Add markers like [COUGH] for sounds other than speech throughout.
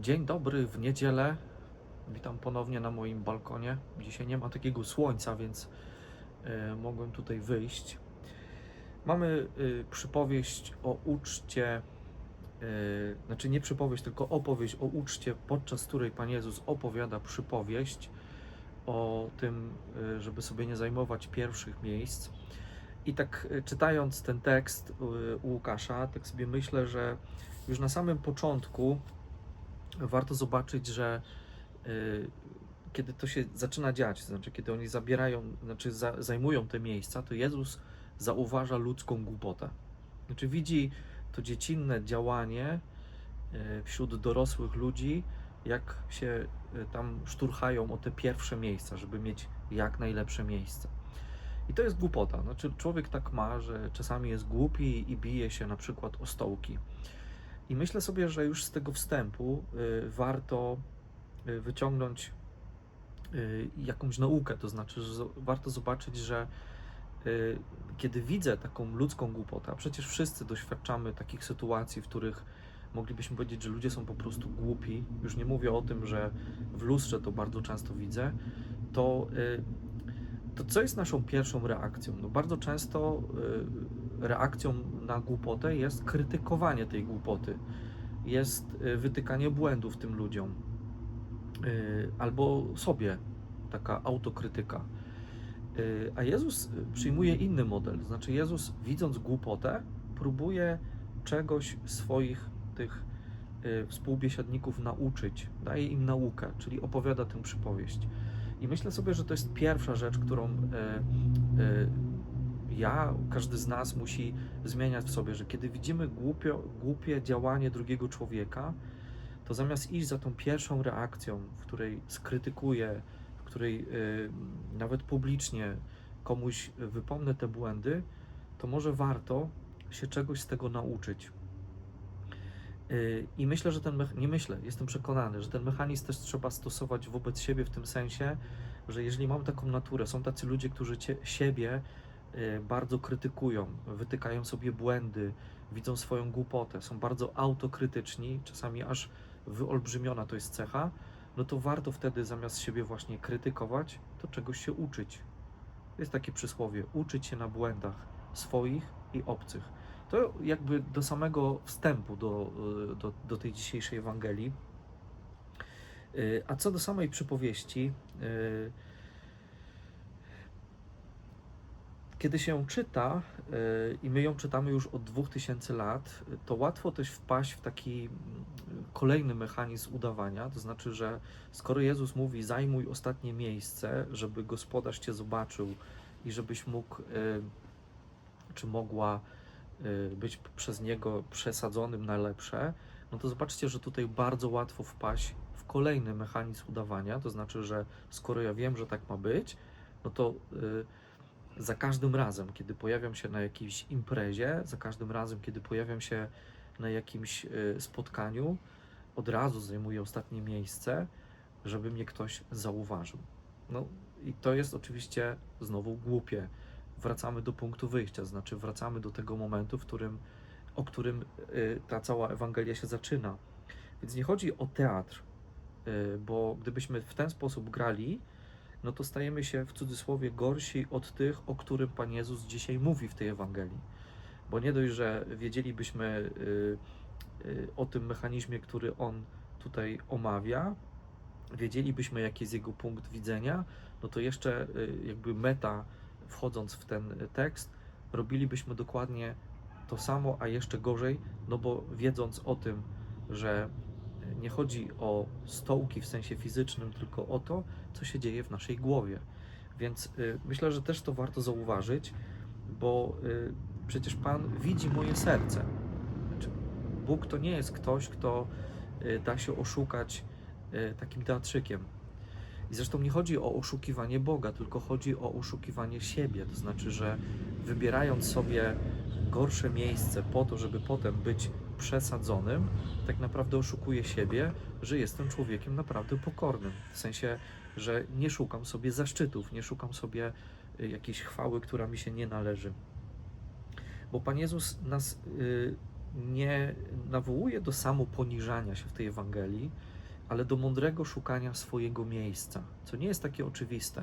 Dzień dobry w niedzielę. Witam ponownie na moim balkonie. Dzisiaj nie ma takiego słońca, więc e, mogłem tutaj wyjść. Mamy e, przypowieść o uczcie, e, znaczy nie przypowieść, tylko opowieść o uczcie, podczas której Pan Jezus opowiada przypowieść o tym, e, żeby sobie nie zajmować pierwszych miejsc. I tak czytając ten tekst u Łukasza, tak sobie myślę, że już na samym początku warto zobaczyć, że y, kiedy to się zaczyna dziać, to znaczy kiedy oni zabierają, znaczy za, zajmują te miejsca, to Jezus zauważa ludzką głupotę. Znaczy widzi to dziecinne działanie y, wśród dorosłych ludzi, jak się y, tam szturchają o te pierwsze miejsca, żeby mieć jak najlepsze miejsce. I to jest głupota. Znaczy człowiek tak ma, że czasami jest głupi i bije się na przykład o stołki. I myślę sobie, że już z tego wstępu y, warto y, wyciągnąć y, jakąś naukę, to znaczy, że warto zobaczyć, że kiedy widzę taką ludzką głupotę, a przecież wszyscy doświadczamy takich sytuacji, w których moglibyśmy powiedzieć, że ludzie są po prostu głupi, już nie mówię o tym, że w lustrze to bardzo często widzę, to, to co jest naszą pierwszą reakcją? No bardzo często y, reakcją na głupotę jest krytykowanie tej głupoty, jest y, wytykanie błędów tym ludziom, y, albo sobie taka autokrytyka. A Jezus przyjmuje inny model, znaczy Jezus widząc głupotę próbuje czegoś swoich tych współbiesiadników nauczyć, daje im naukę, czyli opowiada tę przypowieść. I myślę sobie, że to jest pierwsza rzecz, którą y, y, ja, każdy z nas musi zmieniać w sobie, że kiedy widzimy głupio, głupie działanie drugiego człowieka, to zamiast iść za tą pierwszą reakcją, w której skrytykuję, w której y, nawet publicznie komuś wypomnę te błędy, to może warto się czegoś z tego nauczyć. Y, I myślę, że ten nie myślę, jestem przekonany, że ten mechanizm też trzeba stosować wobec siebie w tym sensie, że jeżeli mam taką naturę, są tacy ludzie, którzy cie, siebie y, bardzo krytykują, wytykają sobie błędy, widzą swoją głupotę, są bardzo autokrytyczni, czasami aż wyolbrzymiona to jest cecha, no to warto wtedy zamiast siebie właśnie krytykować, to czegoś się uczyć. Jest takie przysłowie: uczyć się na błędach swoich i obcych. To jakby do samego wstępu do, y, do, do tej dzisiejszej Ewangelii. Y, A co do samej przypowieści, y, kiedy się ją czyta, i my ją czytamy już od 2000 lat, to łatwo też wpaść w taki mm, kolejny mechanizm udawania. To znaczy, że skoro Jezus mówi: Zajmuj ostatnie miejsce, żeby gospodarz cię zobaczył i żebyś mógł, czy mogła być przez niego przesadzonym na lepsze, no to zobaczcie, że tutaj bardzo łatwo wpaść w kolejny mechanizm udawania. To znaczy, że skoro ja wiem, że tak ma być, no to y, za każdym razem, kiedy pojawiam się na jakiejś imprezie, za każdym razem, kiedy pojawiam się na jakimś y, spotkaniu, od razu zajmuję ostatnie miejsce, żeby mnie ktoś zauważył. No i to jest oczywiście znowu głupie. Wracamy do punktu wyjścia, znaczy wracamy do tego momentu, w którym, o którym y, ta cała Ewangelia się zaczyna. Więc nie chodzi o teatr, y, bo gdybyśmy w ten sposób grali, no to stajemy się w cudzysłowie gorsi od tych, o którym Pan Jezus dzisiaj mówi w tej Ewangelii. Bo nie dość, że wiedzielibyśmy y, o tym mechanizmie, który On tutaj omawia, wiedzielibyśmy, jaki jest jego punkt widzenia, no to jeszcze jakby meta, wchodząc w ten tekst, robilibyśmy dokładnie to samo, a jeszcze gorzej, no bo wiedząc o tym, że nie chodzi o stołki w sensie fizycznym, tylko o to, co się dzieje w naszej głowie. Więc y, myślę, że też to warto zauważyć, bo y, przecież Pan widzi moje serce. Znaczy, Bóg to nie jest ktoś, kto y, da się oszukać takim teatrzykiem. I zresztą nie chodzi o oszukiwanie Boga, tylko chodzi o oszukiwanie siebie. To znaczy, że wybierając sobie gorsze miejsce po to, żeby potem być przesadzonym, tak naprawdę oszukuję siebie, że jestem człowiekiem naprawdę pokornym. W sensie, że nie szukam sobie zaszczytów, nie szukam sobie y, jakiejś chwały, która mi się nie należy. Bo Pan Jezus nas y, nie nawołuje do samoponiżania się w tej Ewangelii, ale do mądrego szukania swojego miejsca, co nie jest takie oczywiste.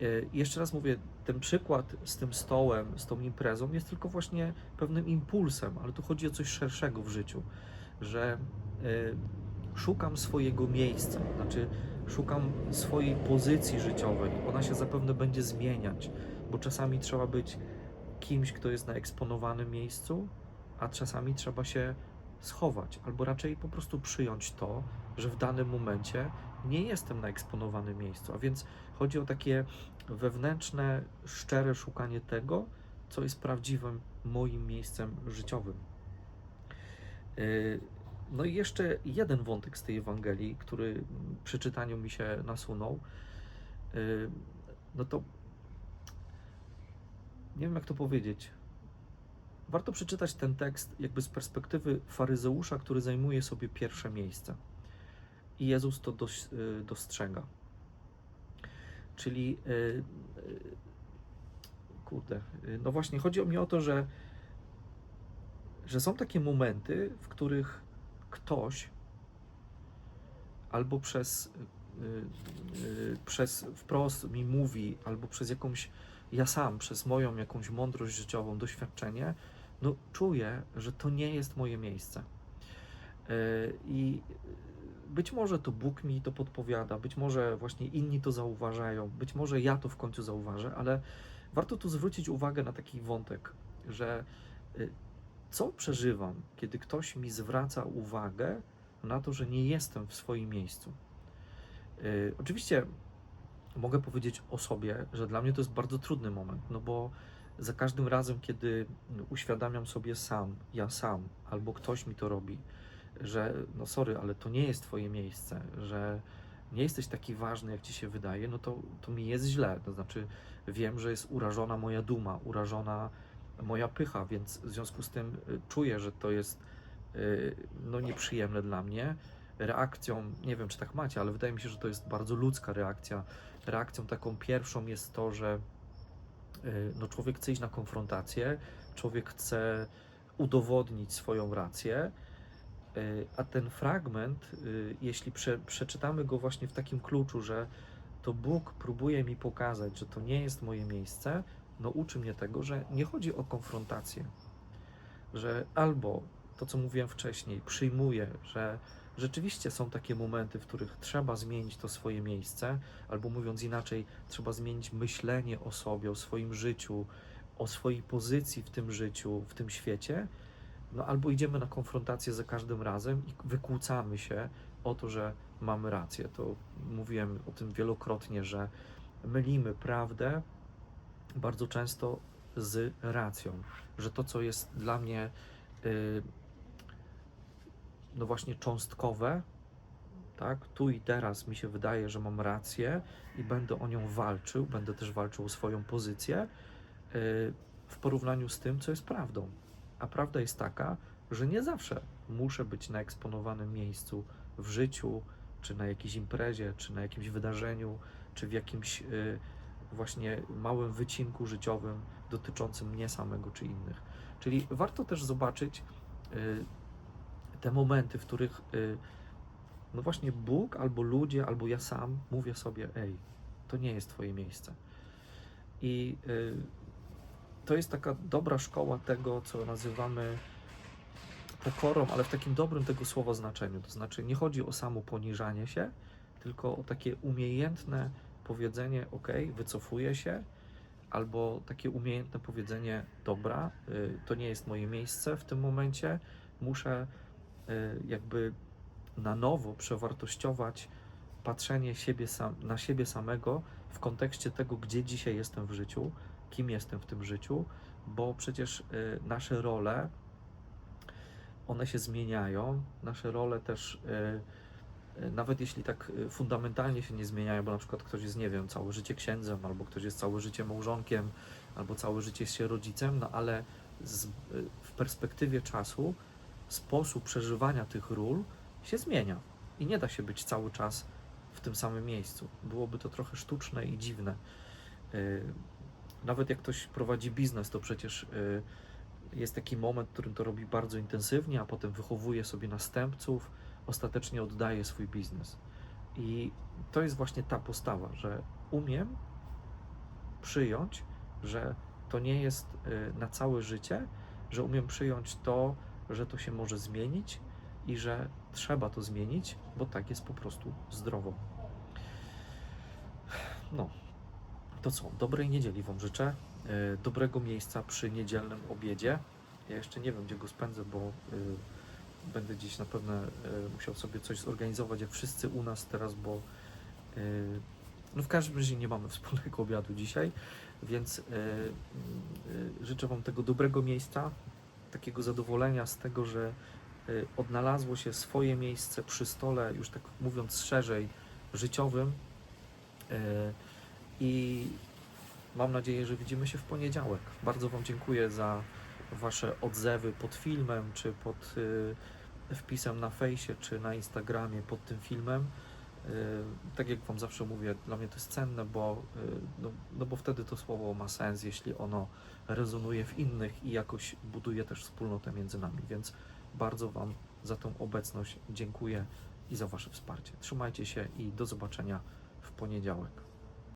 E, Jeszcze raz mówię, ten przykład z tym stołem, z tą imprezą jest tylko właśnie pewnym impulsem, ale tu chodzi o coś szerszego w życiu, że e, szukam swojego miejsca, znaczy szukam swojej pozycji życiowej. Ona się zapewne będzie zmieniać, bo czasami trzeba być kimś, kto jest na eksponowanym miejscu, a czasami trzeba się schować, albo raczej po prostu przyjąć to, że w danym momencie nie jestem na eksponowanym miejscu. A więc chodzi o takie wewnętrzne, szczere szukanie tego, co jest prawdziwym moim miejscem życiowym. Yy, No i jeszcze jeden wątek z tej Ewangelii, który przy czytaniu mi się nasunął. Yy, No to nie wiem, jak to powiedzieć. Warto przeczytać ten tekst jakby z perspektywy faryzeusza, który zajmuje sobie pierwsze miejsce. I Jezus to y, dostrzega. Czyli, y, y, kurde, no właśnie, chodzi mi o to, że, że są takie momenty, w których ktoś albo przez, przez wprost mi mówi, albo przez jakąś, ja sam, przez moją jakąś mądrość życiową, doświadczenie, no czuję, że to nie jest moje miejsce. Y, I być może to Bóg mi to podpowiada, być może właśnie inni to zauważają, być może ja to w końcu zauważę, ale warto tu zwrócić uwagę na taki wątek, że y, co przeżywam, kiedy ktoś mi zwraca uwagę na to, że nie jestem w swoim miejscu. Y, Oczywiście mogę powiedzieć o sobie, że dla mnie to jest bardzo trudny moment, no bo za każdym razem, kiedy uświadamiam sobie sam, ja sam, albo ktoś mi to robi, że no sorry, ale to nie jest twoje miejsce, że nie jesteś taki ważny, jak ci się wydaje, no to, to mi jest źle. To znaczy, wiem, że jest urażona moja duma, urażona moja pycha, więc w związku z tym y, czuję, że to jest y, no nieprzyjemne dla mnie. Reakcją, nie wiem czy tak macie, ale wydaje mi się, że to jest bardzo ludzka reakcja. Reakcją taką pierwszą jest to, że no człowiek chce iść na konfrontację, człowiek chce udowodnić swoją rację, y, a ten fragment, y, jeśli prze, przeczytamy go właśnie w takim kluczu, że to Bóg próbuje mi pokazać, że to nie jest moje miejsce, no uczy mnie tego, że nie chodzi o konfrontację, że albo to, co mówiłem wcześniej, przyjmuję, że rzeczywiście są takie momenty, w których trzeba zmienić to swoje miejsce, albo mówiąc inaczej, trzeba zmienić myślenie o sobie, o swoim życiu, o swojej pozycji w tym życiu, w tym świecie, no albo idziemy na konfrontację za każdym razem i wykłócamy się o to, że mamy rację. To mówiłem o tym wielokrotnie, że mylimy prawdę bardzo często z racją, że to, co jest dla mnie y, no właśnie cząstkowe, tak, tu i teraz mi się wydaje, że mam rację i będę o nią walczył, będę też walczył o swoją pozycję y, w porównaniu z tym, co jest prawdą. A prawda jest taka, że nie zawsze muszę być na eksponowanym miejscu w życiu, czy na jakiejś imprezie, czy na jakimś wydarzeniu, czy w jakimś y, właśnie małym wycinku życiowym dotyczącym mnie samego czy innych. Czyli warto też zobaczyć y, te momenty, w których y, no właśnie Bóg albo ludzie, albo ja sam mówię sobie, ej, to nie jest Twoje miejsce. I y, to jest taka dobra szkoła tego, co nazywamy pokorą, ale w takim dobrym tego słowa znaczeniu. To znaczy, nie chodzi o samo poniżanie się, tylko o takie umiejętne powiedzenie, ok, wycofuję się, albo takie umiejętne powiedzenie, dobra, y, to nie jest moje miejsce w tym momencie, muszę jakby na nowo przewartościować patrzenie siebie sam, na siebie samego w kontekście tego, gdzie dzisiaj jestem w życiu, kim jestem w tym życiu, bo przecież y, nasze role, one się zmieniają, nasze role też, y, y, nawet jeśli tak y, fundamentalnie się nie zmieniają, bo na przykład ktoś jest, nie wiem, całe życie księdzem, albo ktoś jest całe życie małżonkiem, albo całe życie jest się rodzicem, no ale z, y, w perspektywie czasu sposób przeżywania tych ról się zmienia i nie da się być cały czas w tym samym miejscu. Byłoby to trochę sztuczne i dziwne. Y, Nawet jak ktoś prowadzi biznes, to przecież y, jest taki moment, w którym to robi bardzo intensywnie, a potem wychowuje sobie następców, ostatecznie oddaje swój biznes. I to jest właśnie ta postawa, że umiem przyjąć, że to nie jest y, na całe życie, że umiem przyjąć to, że to się może zmienić i że trzeba to zmienić, bo tak jest po prostu zdrowo. No, to co? Dobrej niedzieli Wam życzę. y, Dobrego miejsca przy niedzielnym obiedzie. Ja jeszcze nie wiem, gdzie go spędzę, bo y, będę gdzieś na pewno y, musiał sobie coś zorganizować, jak wszyscy u nas teraz, bo no w każdym razie nie mamy [LAUGHS] wspólnego obiadu dzisiaj, więc życzę Wam tego dobrego miejsca, takiego zadowolenia z tego, że y, odnalazło się swoje miejsce przy stole, już tak mówiąc szerzej, życiowym. Y, I mam nadzieję, że widzimy się w poniedziałek. Bardzo Wam dziękuję za Wasze odzewy pod filmem, czy pod y, wpisem na fejsie, czy na Instagramie pod tym filmem. Y, Tak jak Wam zawsze mówię, dla mnie to jest cenne, bo, y, no, no bo wtedy to słowo ma sens, jeśli ono rezonuje w innych i jakoś buduje też wspólnotę między nami. Więc bardzo Wam za tą obecność dziękuję i za Wasze wsparcie. Trzymajcie się i do zobaczenia w poniedziałek.